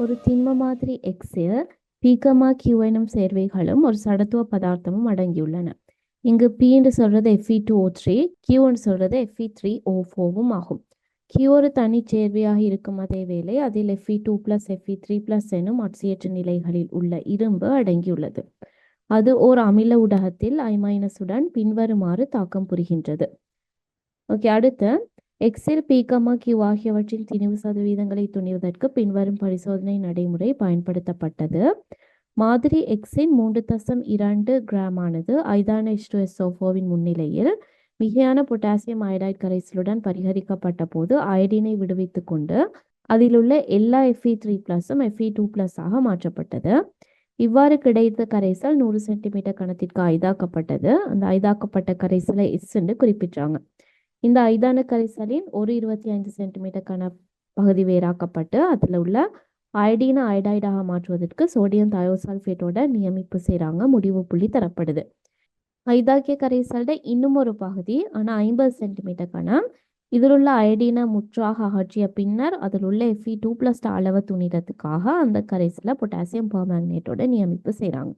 ஒரு திண்ம மாதிரி எக்ஸில் பீகமா கியூ எனும் சேர்வைகளும் ஒரு சடத்துவ பதார்த்தமும் அடங்கியுள்ளன. இங்கு பி என்று சொல்றது F E two O three கியூன்னு சொல்றது எஃப்இ த்ரீ ஓ ஃபோவும் ஆகும். கியூ ஒரு தனி சேர்வையாக இருக்கும் அதே வேளை அதில் F E two plus F E three plus எனும் ஆட்சியற்ற நிலைகளில் உள்ள இரும்பு அடங்கியுள்ளது. அது ஓர் அமில ஊடகத்தில் ஐ மைனஸுடன் பின்வருமாறு தாக்கம் புரிகின்றது. ஓகே அடுத்து எக்ஸில் பிகமா கியூ ஆகியவற்றின் திணிவு சதவீதங்களை துணிவதற்கு பின்வரும் பரிசோதனை நடைமுறை பயன்படுத்தப்பட்டது. மாதிரி எக்ஸின் மூன்று தசம் இரண்டு கிராமானது ஐதான எஸ்டோஎஸ்ஓஃபோவின் முன்னிலையில் மிகையான பொட்டாசியம் அயடைட் கரைசலுடன் பரிகரிக்கப்பட்ட போது அயடினை விடுவித்து கொண்டு அதிலுள்ள எல்லா எஃப்இ த்ரீ பிளஸும் எஃப்இ டூ பிளஸ் ஆக மாற்றப்பட்டது. இவ்வாறு கிடைத்த கரைசல் நூறு சென்டிமீட்டர் கணத்திற்கு ஐதாக்கப்பட்டது. அந்த ஐதாக்கப்பட்ட கரைசலை எஸ் என்று குறிப்பிட்டாங்க. இந்த ஐதான கரைசலின் ஒரு இருபத்தி ஐந்து சென்டிமீட்டர் கன பகுதி வேறாக்கப்பட்டு அதில் உள்ள அயடீன அயடைடாக மாற்றுவதற்கு சோடியம் தயோசல்ஃபேட்டோட நியமிப்பு செய்கிறாங்க முடிவு புள்ளி தரப்படுது. ஐதாக்கிய கரைசல்ட இன்னும் ஒரு பகுதி ஆனால் ஐம்பது சென்டிமீட்டர் கனம் இதில் உள்ள அயடீனை முற்றாக அகற்றிய பின்னர் அதில் உள்ள எஃப்இ டூ பிளஸ் அளவை துணிடத்துக்காக அந்த கரைசலை பொட்டாசியம் பர்மேக்னேட்டோட நியமிப்பு செய்கிறாங்க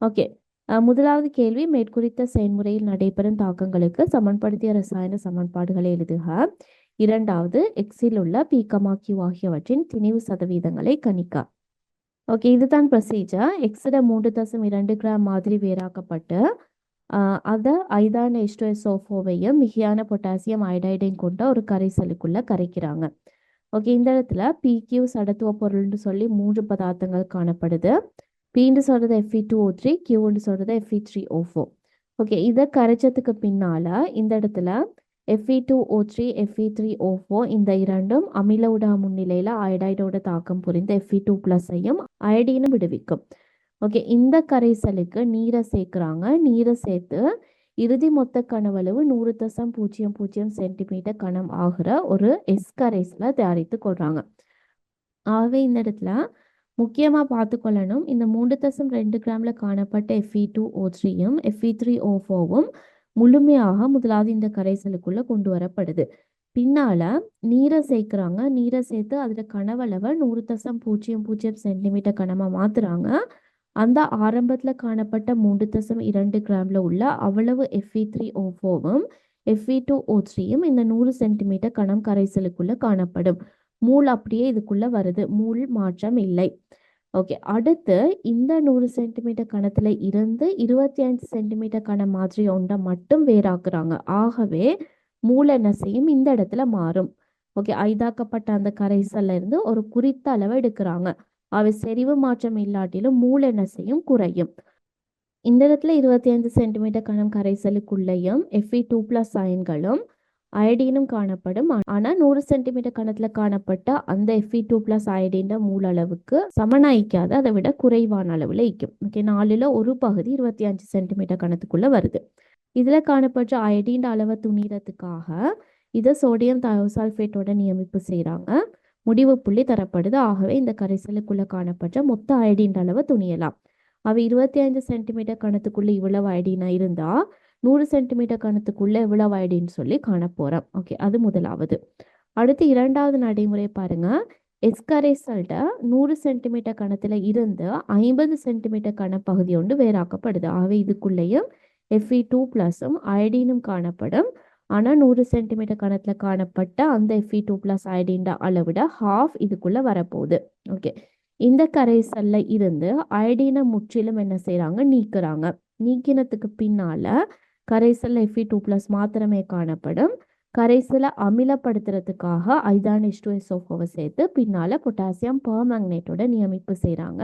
ஓகே முதலாவது கேள்வி மேற்குறித்த செயல்முறையில் நடைபெறும் தாக்கங்களுக்கு சமன்படுத்திய ரசாயன சமன்பாடுகளை எழுதுக. இரண்டாவது எக்ஸில் உள்ள பீக்கமா கியூ ஆகியவற்றின் திணிவு சதவீதங்களை கணிக்க. ஓகே இதுதான் ப்ரொசீஜர் எக்ஸிட மூன்று தசம் இரண்டு கிராம் மாதிரி வேறாக்கப்பட்டு அதை ஐதான எஸ்டோசோஃபோவையும் மிகையான பொட்டாசியம் அயடைடைன் கொண்ட ஒரு கரைசலுக்குள்ள கரைக்கிறாங்க. ஓகே இந்த இடத்துல பிக்யூ சடத்துவ பொருள்னு சொல்லி மூன்று பதார்த்தங்கள் காணப்படுது. பீண்டு சொல்றது F E two O three கியூன்னு சொல்றது F E three O four okay இதை கரைச்சதுக்கு பின்னால் இந்த இடத்துல F E two O three F E three O four இந்த இரண்டும் அமில உடா முன்னிலையில் அயடைடோட தாக்கம் புரிந்து எஃப்இ டூ ப்ளஸ்ஸையும் அயடின்னு விடுவிக்கும். ஓகே இந்த கரைசலுக்கு நீரை சேர்க்குறாங்க. நீரை சேர்த்து இறுதி மொத்த கனவளவு நூறு தசம் பூஜ்ஜியம் பூஜ்ஜியம் சென்டிமீட்டர் கனம் ஆகிற ஒரு எஸ் தயாரித்து கொள்கிறாங்க ஆகவே இந்த இடத்துல முக்கியமாக பார்த்துக்கொள்ளணும். இந்த மூன்று தசம் ரெண்டு கிராமில் காணப்பட்ட எஃப்இ டூ ஓ த்ரீயும் எஃப்இ த்ரீ ஓ ஃபோவும் முழுமையாக முதலாவது இந்த கரைசலுக்குள்ளே கொண்டு வரப்படுது. பின்னால் நீரை சேர்க்குறாங்க. நீரை சேர்த்து அதில் கனவளவை நூறு தசம் பூஜ்ஜியம் பூஜ்ஜியம் சென்டிமீட்டர் கனமாக மாற்றுறாங்க அந்த ஆரம்பத்தில் காணப்பட்ட மூன்று தசம் இரண்டு கிராமில் உள்ள அவ்வளவு எஃப்இ த்ரீ ஓ ஃபோவும் எஃப்இ டூ ஓ த்ரீயும் இந்த நூறு சென்டிமீட்டர் கணம் கரைசலுக்குள்ளே காணப்படும். மூல் அப்படியே இதுக்குள்ள வருது. மூல் மாற்றம் இல்லை. ஓகே. அடுத்து இந்த நூறு சென்டிமீட்டர் கணத்துல இருந்து இருபத்தி அஞ்சு சென்டிமீட்டர் கண மாதிரி ஒன்றை மட்டும் வேறாக்குறாங்க. ஆகவே மூல என்ன செய்யும்? இந்த இடத்துல மாறும். ஓகே. ஐதாக்கப்பட்ட அந்த கரைசல்ல இருந்து ஒரு குறித்த அளவை எடுக்கிறாங்க. அவை செறிவு மாற்றம் இல்லாட்டிலும் மூல என்ன செய்யும்? குறையும். இந்த இடத்துல இருபத்தி ஐந்து சென்டிமீட்டர் கணம் கரைசலுக்குள்ளேயும் எஃப்இ டூ பிளஸ் அயன்களும் அயடினும் காணப்படும். ஆனால் நூறு சென்டிமீட்டர் கணத்தில் காணப்பட்ட அந்த எஃப்இ டூ பிளஸ் அயடின்ற மூல அளவுக்கு சமனாயிக்காது அதை விட குறைவான அளவில் ஈக்கும் ஓகே நாலில் ஒரு பகுதி இருபத்தி அஞ்சு சென்டிமீட்டர் கணத்துக்குள்ள வருது. இதில் காணப்பட்ட அயடின் அளவை துணிறதுக்காக இதை சோடியம் தயோசால்பேட்டோட நியமிப்பு செய்கிறாங்க முடிவு புள்ளி தரப்படுது. ஆகவே இந்த கரைசலுக்குள்ள காணப்பட்ட மொத்த அயடின் அளவை துணியலாம். அவை இருபத்தி ஐந்து சென்டிமீட்டர் கணத்துக்குள்ள இவ்வளவு அயடினா இருந்தா நூறு சென்டிமீட்டர் கணத்துக்குள்ளே எவ்வளவு சொல்லி காண போகிறோம் ஓகே அது முதலாவது. அடுத்து இரண்டாவது நடைமுறை பாருங்க. எஸ்கரைசல்ட நூறு சென்டிமீட்டர் கணத்தில் இருந்து ஐம்பது சென்டிமீட்டர் கண பகுதி ஒன்று வேறாக்கப்படுது. ஆகவே இதுக்குள்ளேயும் எஃப்இ டூ ப்ளஸும் அயடினும் காணப்படும். ஆனால் நூறு சென்டிமீட்டர் கணத்தில் காணப்பட்ட அந்த எஃப்இ டூ ப்ளஸ் அயடின்ற அளவிட ஹாஃப் இதுக்குள்ளே வரப்போகுது. ஓகே இந்த கரைசல்ல இருந்து அயடினை முற்றிலும் என்ன செய்கிறாங்க நீக்கிறாங்க. நீக்கினத்துக்கு பின்னால் கரைசல் எஃப்இ டூ பிளஸ் மாத்திரமே காணப்படும். கரைசலை அமிலப்படுத்துறதுக்காக ஐதான் எஸ் டூ எஸ்ஓஃபோவை சேர்த்து பின்னால் பொட்டாசியம் பர்மங்னேட்டோட நியமிப்பு செய்கிறாங்க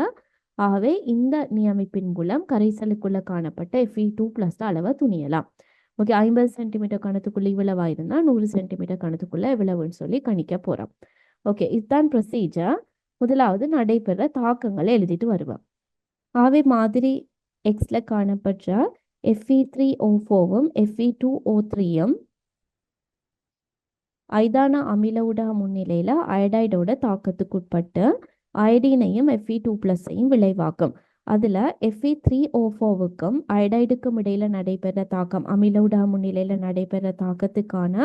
ஆகவே இந்த நியமிப்பின் மூலம் கரைசலுக்குள்ளே காணப்பட்ட எஃப்இ டூ பிளஸ் அளவை துணியலாம். ஓகே ஐம்பது சென்டிமீட்டர் கணத்துக்குள்ளே இவ்வளவா இருந்தால் நூறு சென்டிமீட்டர் கணத்துக்குள்ளே இவ்வளவுன்னு சொல்லி கணிக்க போகிறோம் ஓகே இதுதான் ப்ரொசீஜர் முதலாவது நடைபெற தாக்கங்களை எழுதிட்டு வருவோம். ஆவே மாதிரி எக்ஸில் காணப்பட்ட எஃப்இ த்ரீ ஓ ஃபோவும் எஃப்இ டூ ஓ த்ரீயும் ஐதான அமில முன்னிலையில் அயடைடோட தாக்கத்துக்குட்பட்டு அயடினையும் எஃப்இ டூ ப்ளஸ்ஸையும் விளைவாக்கும். அதில் எஃப்இ த்ரீ ஓ ஃபோவுக்கும் அயடைடுக்கும் நடைபெற தாக்கம் அமில ஊடக முன்னிலையில் நடைபெற தாக்கத்துக்கான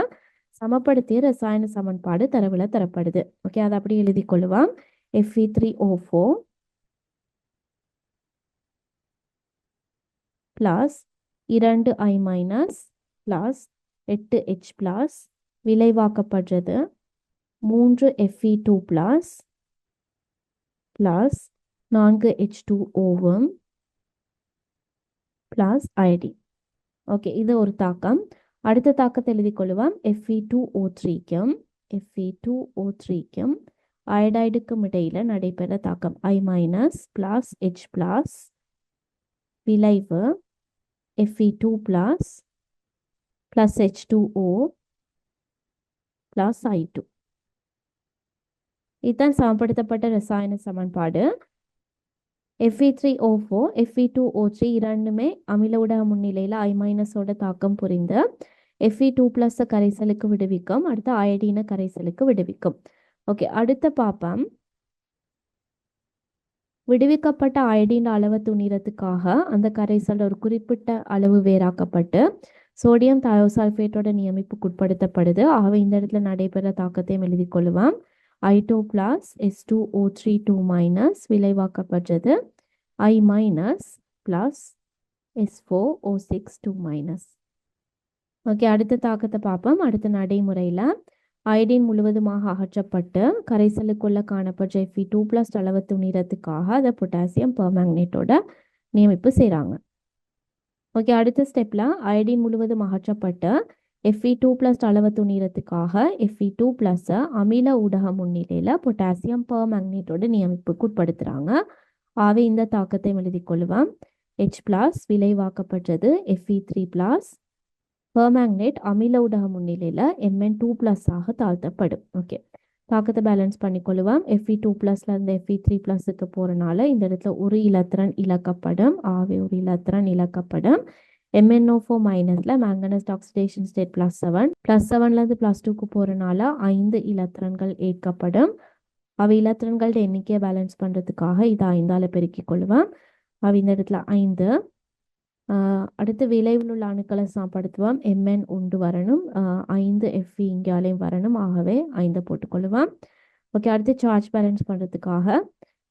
சமப்படுத்திய ரசாயன சமன்பாடு தரவுல தரப்படுது. ஓகே அதை அப்படி எழுதி கொள்ளுவோம். F E three O four plus இரண்டு ஐ மைனஸ் பிளஸ் எட்டு ஹெச் பிளஸ் விளைவாக்கப்படுறது. மூன்று F E two plus plus நான்கு ஹெச் டூ ஓவும் பிளஸ் ஐடி ஓகே இது ஒரு தாக்கம். அடுத்த தாக்கத்தை எழுதிக் கொள்வோம் எஃப்இ டூ ஓ த்ரீக்கும் எஃப்இ டூ ஓ த்ரீக்கும் அயடைடுக்கும் இடையில நடைபெற தாக்கம். I minus plus H plus விளைவு F E two plus plus H two O plus I two இதுதான் சமப்படுத்தப்பட்ட ரசாயன சமன்பாடு. F E three O four F E two O three இரண்டுமே அமில ஊடக முன்னிலையில் ஐ மைனஸோட தாக்கம் புரிந்து எஃப்இ டூ ப்ளஸ் கரைசலுக்கு விடுவிக்கும் அடுத்து அயடின கரைசலுக்கு விடுவிக்கும். ஓகே அடுத்த பாப்பம். விடுவிக்கப்பட்ட அயடின் அளவை துணிறதுக்காக அந்த கரைசல் ஒரு குறிப்பிட்ட அளவு வேறாக்கப்பட்டு சோடியம் தயோசல்ஃபேட்டோட நியமிப்புக்கு உட்படுத்தப்படுது. ஆகவே இந்த இடத்துல நடைபெற தாக்கத்தையும் எழுதி கொள்ளுவோம். ஐடோ plus S two O three two minus விளைவாக்கப்பட்டது. I minus plus S four O six two minus okay அடுத்த தாக்கத்தை பார்ப்போம். அடுத்த நடைமுறையில் அயடின் முழுவதுமாக அகற்றப்பட்டு கரைசலுக்குள்ள காணப்பட்ட எஃபி டூ பிளஸ் அளவு துணிறதுக்காக அதை பொட்டாசியம் பெர்மேங்கனேட்டோட நியமிப்பு செய்கிறாங்க ஓகே அடுத்த ஸ்டெப்பில் அயடின் முழுவதும் அகற்றப்பட்டு எஃப்இ டூ ப்ளஸ் அளவு துணிறதுக்காக எஃப்இ டூ ப்ளஸ்ஸை அமில ஊடக முன்னிலையில் பொட்டாசியம் பெர்மேங்கனேட்டோட நியமிப்புக்கு உட்படுத்துகிறாங்க ஆகவே இந்த தாக்கத்தை எழுதி கொள்ளுவோம். H plus விளைவாக்கப்பட்டது F E three plus permanganate அமில ஊடக முன்னிலையில் எம்என் டூ ப்ளஸ் ஆக தாழ்த்தப்படும். ஓகே தாக்கத்தை பேலன்ஸ் பண்ணிக்கொள்ளுவோம். எஃப்இ டூ ப்ளஸ்ல இருந்து எஃப்இ த்ரீ ப்ளஸுக்கு போகிறனால இந்த இடத்துல ஒரு இலத்திரன் இழக்கப்படும். ஆவே ஒரு இலத்திரன் இழக்கப்படும். எம்என்ஓ ஃபோர் மைனஸில் manganese oxidation state plus seven plus செவன்லேருந்து plus டூக்கு போகிறனால ஐந்து இலத்திரன்கள் ஏற்கப்படும். அவை இலத்திரன்களோட எண்ணிக்கையை பேலன்ஸ் பண்ணுறதுக்காக இதை ஐந்தால பெருக்கிக் கொள்ளுவேன் அவ இந்த இடத்துல ஐந்து. அடுத்து விளைவில் உள்ள அணுக்களை சாப்படுத்துவோம். எம்என் உண்டு வரணும். ஐந்து எஃப்இ இங்கேயாலையும் வரணும். ஆகவே ஐந்தை போட்டுக்கொள்ளுவோம் ஓகே அடுத்து சார்ஜ் பேலன்ஸ் பண்ணுறதுக்காக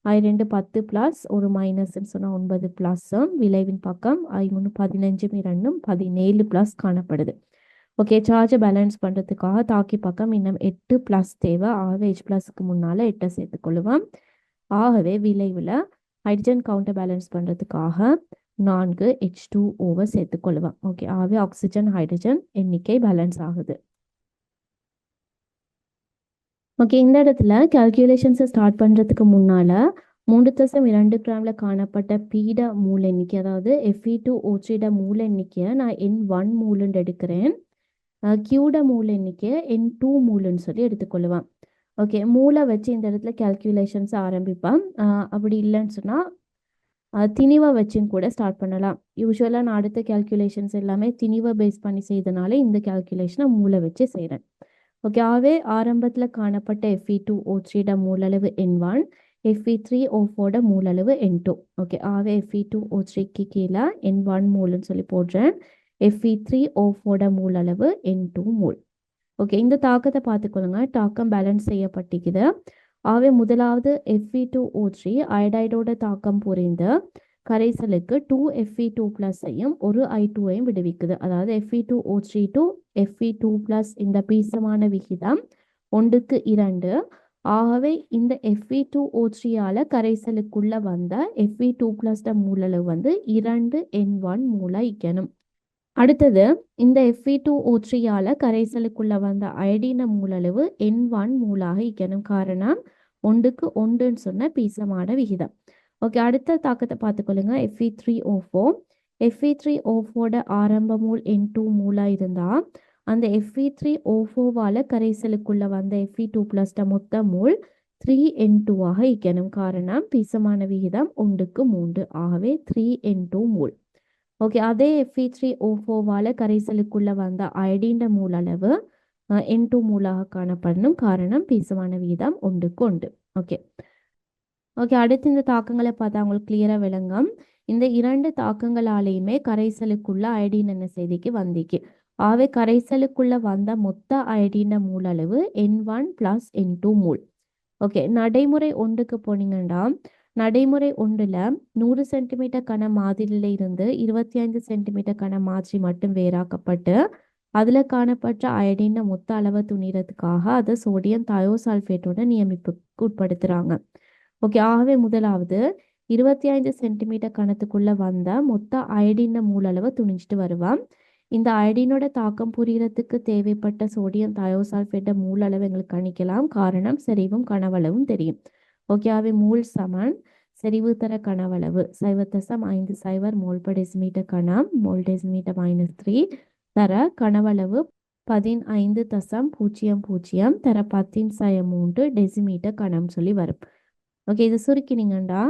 ஐ ரெண்டு பத்து ப்ளஸ் ஒரு மைனஸ்ன்னு சொன்னால் ஒன்பது ப்ளஸ்ஸும் விளைவின் பக்கம் ஐ மூணு பதினஞ்சும் இரண்டும் பதினேழு ப்ளஸ் காணப்படுது. ஓகே சார்ஜை பேலன்ஸ் பண்ணுறதுக்காக தாக்கி பக்கம் இன்னும் எட்டு ப்ளஸ் தேவை. ஆகவே எச் ப்ளஸ்க்கு முன்னால் எட்டை சேர்த்துக்கொள்ளுவோம் ஆகவே விளைவில் ஹைட்ரஜன் கவுண்டர் பேலன்ஸ் பண்ணுறதுக்காக நான்கு ஹெச் டூ ஓவர் சேர்த்துக்கொள்ளுவேன் ஓகே ஆகவே ஆக்சிஜன் ஹைட்ரஜன் எண்ணிக்கை பேலன்ஸ் ஆகுது. ஓகே இந்த இடத்துல கால்குலேஷன்ஸை ஸ்டார்ட் பண்ணுறதுக்கு முன்னால் மூன்று தசம் இரண்டு கிராமில் காணப்பட்ட பீட மூல எண்ணிக்கை அதாவது எஃப்இ டூ ஓச்சிட மூல எண்ணிக்கையை நான் என் ஒன் மூலுன்னு எடுக்கிறேன். கியூட மூல எண்ணிக்கையை என் டூ மூலன்னு சொல்லி எடுத்துக்கொள்ளுவேன் ஓகே மூளை வச்சு இந்த இடத்துல கால்குலேஷன்ஸ் ஆரம்பிப்பேன் அப்படி இல்லைன்னு சொன்னால் திணிவை வச்சுன்னு கூட ஸ்டார்ட் பண்ணலாம். யூஸ்வலாக நான் அடுத்த கால்குலேஷன்ஸ் எல்லாமே திணிவை பேஸ் பண்ணி செய்தனால இந்த கால்குலேஷனை மூளை வச்சு செய்கிறேன் ஓகே ஆவே ஆரம்பத்தில் காணப்பட்ட எஃப்இ டூ ஓ த்ரீட மூலளவு N one F E three O ஃபோட மூலளவு என் டூ ஓகே ஆவே எஃப்இ டூ ஓ த்ரீக்கு கீழே என் ஒன் மூலுன்னு சொல்லி போடுறேன். எஃப்இ த்ரீ ஓ ஃபோட மூலளவு என் டூ மூல். ஓகே இந்த தாக்கத்தை பார்த்துக்கொள்ளுங்க. தாக்கம் பேலன்ஸ் செய்யப்பட்டிக்குது ஆகவே முதலாவது F E two O three அயடைடோட தாக்கம் புரிந்து கரைசலுக்கு டூ எஃப்இ டூ ப்ளஸ்ஸையும் ஒரு ஐ டூவையும் விடுவிக்குது. அதாவது F E two O three two F E two plus இந்த பீசமான விகிதம் ஒன்றுக்கு இரண்டு. ஆகவே இந்த எஃப்இ டூ ஓ த்ரீயால் கரைசலுக்குள்ளே வந்த எஃப்இ டூ பிளஸ்ட மூலளவு வந்து இரண்டு என் ஒன் மூல இக்கணும். அடுத்தது இந்த எஃப்இ டூ ஓ த்ரீயால் கரைசலுக்குள்ளே வந்த அயடின மூலளவு என் ஒன் மூலாக இக்கணும். காரணம் ஒன்றுக்கு ஒன்றுன்னு சொன்ன பீசமான விகிதம். ஓகே அடுத்த தாக்கத்தை பார்த்துக்கொள்ளுங்க. F E three O four F E three O ஃபோட ஆரம்ப மூல் என் டூ மூலாக இருந்தால் அந்த எஃப்இ த்ரீ ஓ ஃபோவால் கரைசலுக்குள்ளே வந்த எஃப்இ டூ ப்ளஸ்ட மொத்த மூல் த்ரீ என் டூவாக இக்கணும். காரணம் பீசமான விகிதம் ஒன்றுக்கு மூன்று. ஆகவே த்ரீ என் டூ மூல். ஓகே அதே எஃப்இ த்ரீ ஓ ஃபோவால் கரைசலுக்குள்ளே வந்த அயடின்ற மூலளவு என் டூ மூலாக காணப்படணும் காரணம் பீசமான வீதம் ஒன்றுக்கு ஒன்று. ஓகே. ஓகே அடுத்து இந்த தாக்கங்களை பார்த்தா உங்களுக்கு கிளியராக விளங்கும். இந்த இரண்டு தாக்கங்களாலேயுமே கரைசலுக்குள்ள அயடின் என்ன செய்திக்கு வந்திக்கு ஆவே கரைசலுக்குள்ள வந்த மொத்த அயடின மூலளவு N one plus N two மூல் okay நடைமுறை ஒன்றுக்கு போனீங்கன்னா நடைமுறை ஒன்றில் நூறு சென்டிமீட்டர் கன மாதிரியில இருந்து இருபத்தி ஐந்து சென்டிமீட்டர் கன மாதிரி மட்டும் வேறாக்கப்பட்டு அதில் காணப்பட்ட அயடின மொத்த அளவை துணிறதுக்காக அதை சோடியம் தயோசால்ஃபேட்டோட நியமிப்புக்கு உட்படுத்துகிறாங்க ஓகே ஆகவே முதலாவது இருபத்தி ஐந்து சென்டிமீட்டர் கணத்துக்குள்ளே வந்த மொத்த அயடின மூலளவை துணிஞ்சிட்டு வருவான் இந்த அயடினோட தாக்கம் புரியறதுக்கு தேவைப்பட்ட சோடியம் தயோசால்ஃபேட்டை மூலளவு எங்களுக்கு கணிக்கலாம். காரணம் செறிவும் கனவளவும் தெரியும். ஓகே ஆகவே மூல் சமன் செறிவு தர கனவளவு. சைவத்தசம் ஐந்து சைவர் மோல் டெசிமீட்டர் கணம் மோல் டெசிமீட்டர் மைனஸ் த்ரீ தர கனவளவு பதினைந்து தசம் பூஜ்ஜியம் பூஜ்ஜியம் தர பத்தின் சய மூன்று டெசிமீட்டர் கணம் சொல்லி வரும். ஓகே இது சுருக்கினீங்கண்டா.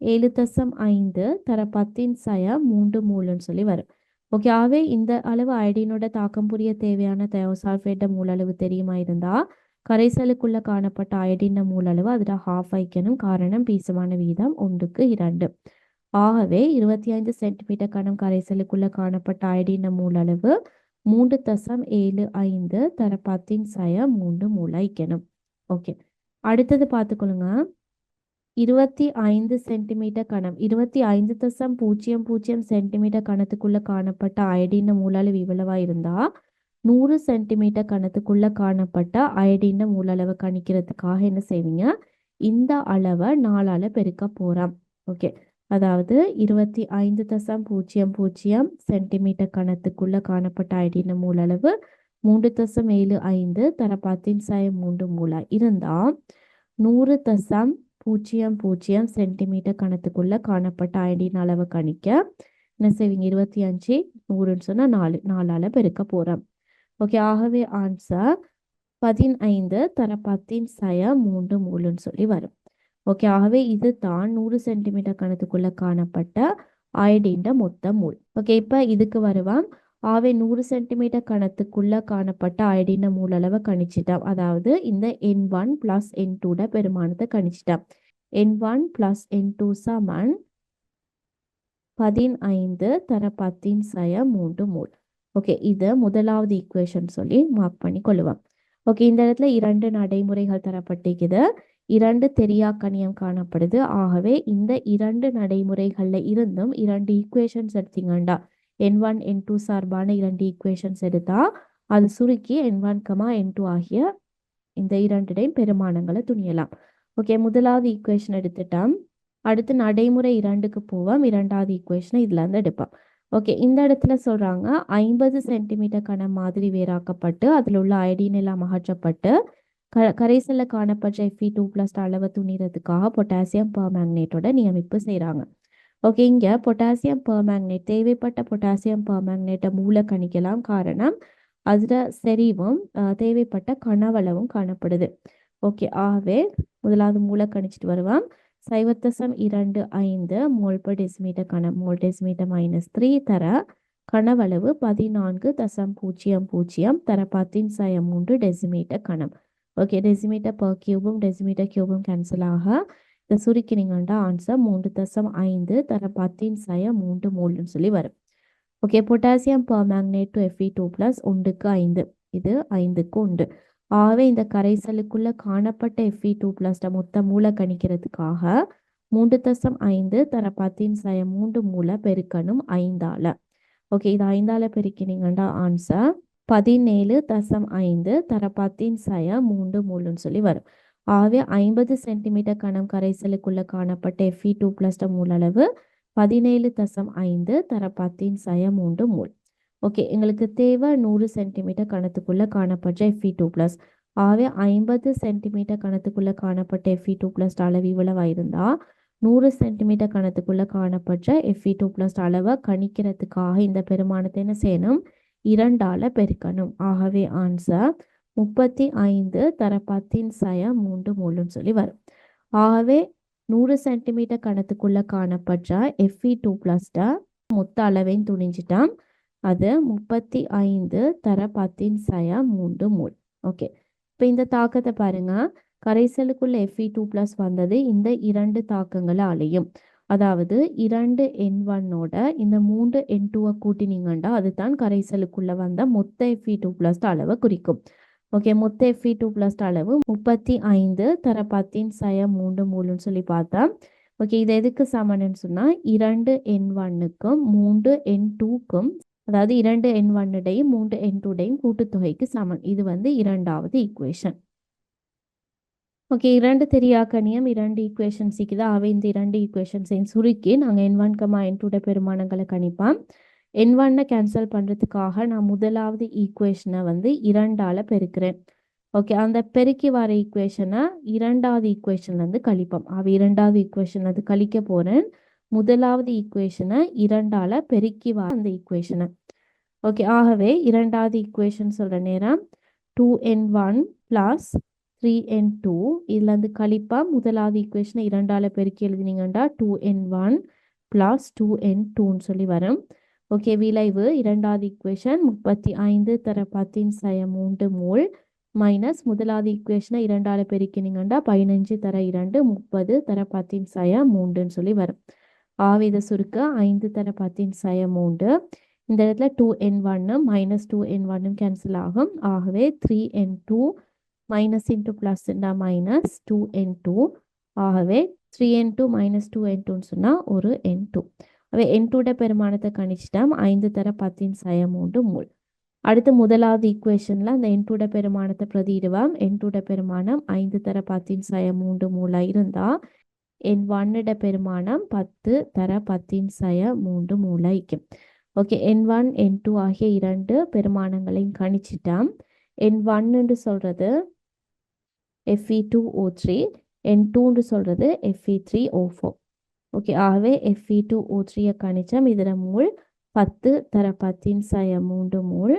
ஏழு தசம் ஐந்து தர பத்தின் சய மூன்று மூலுன்னு சொல்லி வரும். ஓகே இந்த அளவு அயடினோட தாக்கம் புரிய தேவையான தயோசால்ஃபேட்ட மூலளவு தெரியுமா இருந்தா? கரைசலுக்குள்ள காணப்பட்ட அயடின மூலளவு அதில் ஹாஃப் வைக்கணும். காரணம் பீசமான வீதம் ஒன்றுக்கு இரண்டு. ஆகவே இருபத்தி ஐந்து சென்டிமீட்டர் கணம் கரைசலுக்குள்ள காணப்பட்ட அயடின மூலளவு மூன்று தசம் ஏழு ஐந்து தர பத்தின் சய மூன்று மூளைக்கணும் ஓகே அடுத்தது பார்த்துக்கொள்ளுங்க. இருபத்தி ஐந்து சென்டிமீட்டர் கணம் இருபத்தி ஐந்து தசம் பூஜ்ஜியம் பூஜ்ஜியம் சென்டிமீட்டர் கணத்துக்குள்ள காணப்பட்ட அயடின மூலளவு இவ்வளவா இருந்தா நூறு சென்டிமீட்டர் கணத்துக்குள்ள காணப்பட்ட அயடின மூலளவு கணிக்கிறதுக்காக என்ன செய்வீங்க? இந்த அளவை நாலால பெருக்க போறோம். ஓகே அதாவது இருபத்தி ஐந்து தசம் பூஜ்ஜியம் பூஜ்ஜியம் சென்டிமீட்டர் கணத்துக்குள்ள காணப்பட்ட அயடின மூலளவு மூன்று தசம் ஏழு ஐந்து தரப்பாத்தின் சாய மூன்று மூலா. இருந்தால் நூறு தசம் பூஜ்ஜியம் பூஜ்ஜியம் சென்டிமீட்டர் கணத்துக்குள்ள காணப்பட்ட அயடின் அளவை கணிக்க என்ன செய்வீங்க இருபத்தி அஞ்சு நூறுன்னு சொன்னால் நாலு நாலால் பெருக்க போகிறோம் ஓகே ஆகவே ஆன்சர் பதினைந்து தர பத்தின் சய மூன்று மூலுன்னு சொல்லி வரும். ஓகே ஆகவே இது தான் நூறு சென்டிமீட்டர் கணத்துக்குள்ள காணப்பட்ட அயடின்ற மொத்த மூல். ஓகே இப்போ இதுக்கு வருவான் ஆகவே நூறு சென்டிமீட்டர் கணத்துக்குள்ள காணப்பட்ட அயடின மூலளவை கணிச்சிட்டான் அதாவது இந்த என் ஒன் பிளஸ் என் டூட பெருமானத்தை கணிச்சிட்டான் n one plus n two சமன் பதினைந்து தர பத்தின் சய மூன்று மூல். ஓகே இது முதலாவது ஈக்குவேஷன் சொல்லி மார்க் பண்ணி கொள்ளுவோம் ஓகே இந்த இடத்துல இரண்டு நடைமுறைகள் தரப்பட்டிருக்குது. இரண்டு தெரியாக்கணியம் காணப்படுது. ஆகவே இந்த இரண்டு நடைமுறைகளில் இருந்தும் இரண்டு ஈக்குவேஷன்ஸ் எடுத்தீங்கண்டா. என் ஒன் என் டூ சார்பான இரண்டு ஈக்குவேஷன்ஸ் எடுத்தா அது சுருக்கி n one comma n two ஆகிய இந்த இரண்டுடையும் பெருமானங்களை துணியலாம். ஓகே முதலாவது ஈக்குவேஷன் எடுத்துட்டோம். அடுத்து நடைமுறை இரண்டுக்கு போவோம். இரண்டாவது ஈக்குவேஷனை இதுல இருந்து எடுப்போம். ஓகே இந்த இடத்துல சொல்றாங்க ஐம்பது சென்டிமீட்டர் கன மாதிரி வேறாக்கப்பட்டு அதில் உள்ள அயடின் எல்லாம் அகற்றப்பட்டு க கரைசலில் காணப்பட்ட எஃப்இ டூ பிளஸ் அளவை துணிறதுக்காக பொட்டாசியம் பர்மேங்கனேட்டோட நியமிப்பு செய்கிறாங்க ஓகே இங்கே பொட்டாசியம் பர்மேங்கனேட் தேவைப்பட்ட பொட்டாசியம் பர்மேங்கனேட்டை மூல கணிக்கலாம் காரணம் அதில் செறிவும் தேவைப்பட்ட கனவளவும் காணப்படுது. ஓகே ஆகவே முதலாவது மூல கணிச்சிட்டு வருவான் சைவத்தசம் இரண்டு ஐந்து மோல் per டெசிமீட்டர் கன மோல் டெசிமீட்டர் மைனஸ் த்ரீ தர கனவளவு பதினான்கு தசம் பூஜ்ஜியம் பூஜ்ஜியம் தர பத்தின் சய மூன்று டெசிமீட்டர் கணம் ஓகே டெசிமீட்டர் பர் கியூபும் டெசிமீட்டர் கியூபும் கேன்சல் ஆக. இதை சுருக்கினீங்கன்னா ஆன்சர் மூன்று தசம் ஐந்து தர பத்தின் சய மூன்று மூணுன்னு சொல்லி வரும். Okay potassium permanganate to F E two plus ஒன்றுக்கு ஐந்து. இது ஐந்துக்கு உண்டு ஆகவே இந்த கரைசலுக்குள்ள காணப்பட்ட எஃப்இ டூ ப்ளஸ் மொத்த மூளை கணிக்கிறதுக்காக மூன்று தசம் ஐந்து தர பத்தின் சய மூன்று மூளை பெருக்கணும் ஐந்தால. ஓகே இது ஐந்தால பெருக்கினீங்கன்னா ஆன்சர் பதினேழு தசம் ஐந்து தரப்பத்தின் சய மூன்று மூணுன்னு சொல்லி வரும். ஆகவே ஐம்பது சென்டிமீட்டர் கணம் கரைசலுக்குள்ள காணப்பட்ட எஃப்இ டூ ப்ளஸ் மூலளவு பதினேழு தசம் ஐந்து தரப்பத்தின் சய மூன்று மூல் ஓகே எங்களுக்கு தேவை நூறு சென்டிமீட்டர் கணத்துக்குள்ள காணப்பட்ட எஃப்இ டூ ப்ளஸ் ஆகவே ஐம்பது சென்டிமீட்டர் கணத்துக்குள்ள காணப்பட்ட எஃப்இ டூ ப்ளஸ் அளவு இவ்வளவாயிருந்தா நூறு சென்டிமீட்டர் கணத்துக்குள்ள காணப்பட்ட எஃப்இ டூ ப்ளஸ் அளவை கணிக்கிறதுக்காக இந்த பெருமானத்தை என்ன செய்யணும்? இரண்டால பெருக்கணும். ஆகவே ஆன்சர் முப்பத்தி ஐந்து தர பத்தின் சய மூன்று மூலுன்னு சொல்லி வரும். ஆகவே நூறு சென்டிமீட்டர் கணத்துக்குள்ள காணப்பட்ட எஃப்இ டூ ப்ளஸ்ட மொத்த அளவையும் துணிஞ்சிட்டான். அது முப்பத்தி ஐந்து தர பத்தின் சய மூன்று மூல் ஓகே இப்போ இந்த தாக்கத்தை பாருங்க. கரைசலுக்குள்ள எஃப்இ டூ ப்ளஸ் வந்தது இந்த இரண்டு தாக்கங்களாலையும். அதாவது இரண்டு என் ஒன்னோட இந்த மூன்று என் டூவை கூட்டினீங்கன்னா அதுதான் கரைசலுக்குள்ள வந்த மொத்த எஃப்இ டூ ப்ளஸ் அளவை குறிக்கும். ஓகே மொத்த எஃப்இ டூ ப்ளஸ் அளவு முப்பத்தி ஐந்து தர பத்தின் சய மூன்று மூணுன்னு சொல்லி பார்த்தா ஓகே இது எதுக்கு சமன்னு சொன்னால் இரண்டு எண் ஒன்னுக்கும் மூன்று எண் டூக்கும் அதாவது இரண்டு எண் ஒன்னுடையும் மூன்று எண் டூடையும் கூட்டுத்தொகைக்கு சமன் இது வந்து இரண்டாவது ஈக்குவேஷன் ஓகே இரண்டு தெரியாக்கணியம் இரண்டு ஈக்குவேஷன்ஸ் இருக்குது. அவை இந்த இரண்டு ஈக்குவேஷன்ஸையும் சுருக்கி நாங்கள் என் ஒன் கமா என் டூட பெருமானங்களை கணிப்போம். என் ஒன்னை கேன்சல் பண்ணுறதுக்காக நான் முதலாவது ஈக்குவேஷனை வந்து இரண்டால் பெருக்கிறேன். ஓகே அந்த பெருக்கி வர ஈக்குவேஷனை இரண்டாவது ஈக்குவேஷன்லேருந்து கழிப்போம். அவை இரண்டாவது ஈக்குவேஷன்லேருந்து கழிக்க போகிறேன் முதலாவது ஈக்குவேஷனை இரண்டால் பெருக்கி வர அந்த ஈக்குவேஷனை ஓகே ஆகவே இரண்டாவது ஈக்குவேஷன் சொல்கிற நேரம் two n one plus three n two இதில் இதுலேருந்து கழிப்பா முதலாவது ஈக்குவேஷனை இரண்டால் பெருக்கி எழுதினீங்கன்னா two n one plus two n டூன்னு சொல்லி வரும். ஓகே விளைவு இரண்டாவது ஈக்குவேஷன் முப்பத்தி ஐந்து தர பத்தின் சய மூன்று மூல் மைனஸ் முதலாவது ஈக்குவேஷனை இரண்டால் பெருக்கினீங்கன்னா பதினஞ்சு தர இரண்டு முப்பது தர பத்தின் சய மூன்றுன்னு சொல்லி வரும். ஆவித சுருக்க ஐந்து தர பத்தின் சய மூன்று. இந்த இடத்துல டூ என் ஒன்னு மைனஸ் டூ என் ஒன்னும் கேன்சல் ஆகும். ஆகவே three n two minus into ப்ளஸ்னா minus two என் டூ ஆகவே three n two minus two n டூன்னு சொன்னால் ஒரு என் டூ அவை என் டூட பெருமானத்தை கணிச்சிட்டோம் ஐந்து தர பத்தின் சய மூன்று மூல். அடுத்து முதலாவது ஈக்குவேஷனில் அந்த என் டூட பெருமானத்தை பிரதியிடுவோம். என் டூட பெருமானம் ஐந்து தர பத்தின் சய மூன்று மூலாக இருந்தால் என் ஒன்னிட பெருமானம் பத்து தர பத்தின் சய மூன்று மூலாய்க்கும். Okay n one n two ஆகிய இரண்டு பெருமானங்களையும் கணிச்சிட்டோம் என் ஒன்னு சொல்கிறது F E two O three n டூன்னு சொல்கிறது F E three O four okay ஆகவே எஃப்இ டூ ஓ த்ரீயை கணிச்சம். இதில் மூல் பத்து தர பத்தின் சய மூன்று மூல்.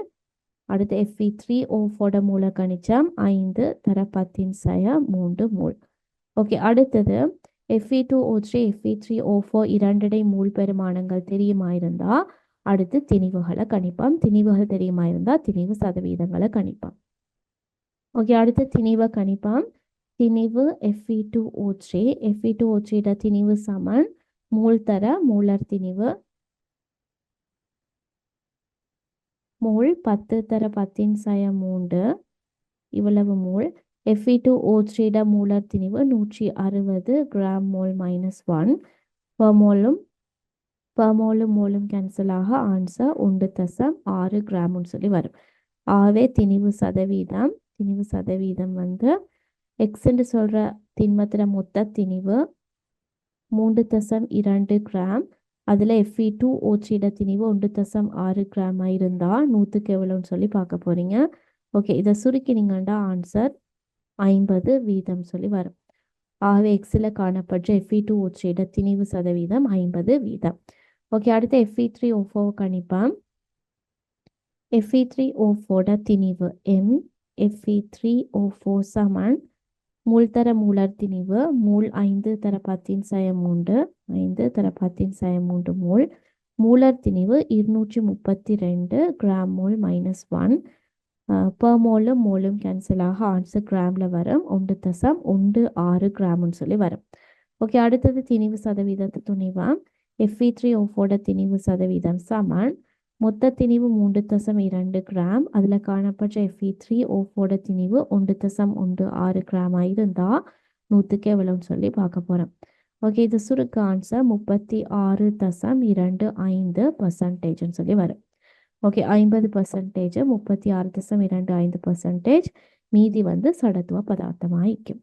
அடுத்து எஃப்இ த்ரீ ஓ ஃபோட மூல கணிச்சம். ஐந்து தர பத்தின் சய மூன்று மூல். ஓகே அடுத்தது F E two O three F E three O four இரண்டடை மூல் பெருமானங்கள் தெரியுமா இருந்தால் அடுத்து திணிவுகளை கணிப்பாம். திணிவுகள் தெரியுமா இருந்தால் திணிவு சதவீதங்களை கணிப்பாம். ஓகே அடுத்து திணிவை கணிப்பாம். திணிவு F E two O three F E two O த்ரீட திணிவு சமன். மூல் தர மூலர் திணிவு. மூல் பத்து தர பத்தின் சய மூன்று. இவ்வளவு மூல். எஃப்இ டூ ஓ த்ரீட மூலர் திணிவு நூற்றி அறுபது கிராம் மோல் மைனஸ் ஒன் பர்மோலும் பர்மோலும் மோலும் கேன்சல் ஆக ஆன்சர் ஒன்று தசம் ஆறு கிராம்னு சொல்லி வரும். ஆகவே திணிவு சதவீதம். திணிவு சதவீதம் வந்து எக்ஸ்ன்னு சொல்கிற திண்மத்தில் மொத்த திணிவு மூன்று தசம் இரண்டு கிராம். அதில் எஃப்இ டூ ஓச்சிட திணிவு ஒன்று தசம் ஆறு கிராமாக இருந்தால் நூற்றுக்கு எவ்வளோன்னு சொல்லி பார்க்க போகிறீங்க ஓகே இதை சுருக்கினீங்கன்னா ஆன்சர் ஐம்பது வீதம் சொல்லி வரும். ஆகவே எக்ஸில் காணப்பட்ட எஃப்இ டூ ஓச்சிட திணிவு சதவீதம் ஐம்பது வீதம். ஓகே அடுத்து எஃப்இ த்ரீ ஓ கணிப்பேன் எஃப்இ த்ரீ ஓ ஃபோட திணிவு M F E three O four சமன். மூல் தர மூலர் திணிவு. மூல் ஐந்து தர பத்தின் சய ஐந்து தர பத்தின் சய மூல். மூலர் திணிவு இருநூற்றி முப்பத்தி ரெண்டு gram mole minus one per மோலும் மோலும் கேன்சல் ஆக ஆன்சர் கிராமில் வரும். ஒன்று தசம் ஒன்று ஆறு கிராம்னு சொல்லி வரும். ஓகே அடுத்தது திணிவு சதவீதத்து துணிவாம். எஃப்இ த்ரீ ஓஃபோட திணிவு சதவீதம் சமன். மொத்த திணிவு மூன்று தசம் இரண்டு கிராம். அதில் காணப்பட்ட எஃப்இ த்ரீ ஓஃபோட திணிவு ஒன்று தசம் ஒன்று ஆறு கிராமாக இருந்தால் நூற்றுக்கு எவ்வளோன்னு சொல்லி பார்க்க போகிறோம் ஓகே இது சுருக்க ஆன்சர் முப்பத்தி ஆறு தசம் இரண்டு ஐந்து பர்சன்டேஜ்னு சொல்லி வரும். ஓகே ஐம்பது பர்சன்டேஜ் முப்பத்தி ஆறு தசம் இரண்டு ஐந்து பர்சன்டேஜ் மீதி வந்து சடத்துவ பதார்த்தமாக இருக்கும்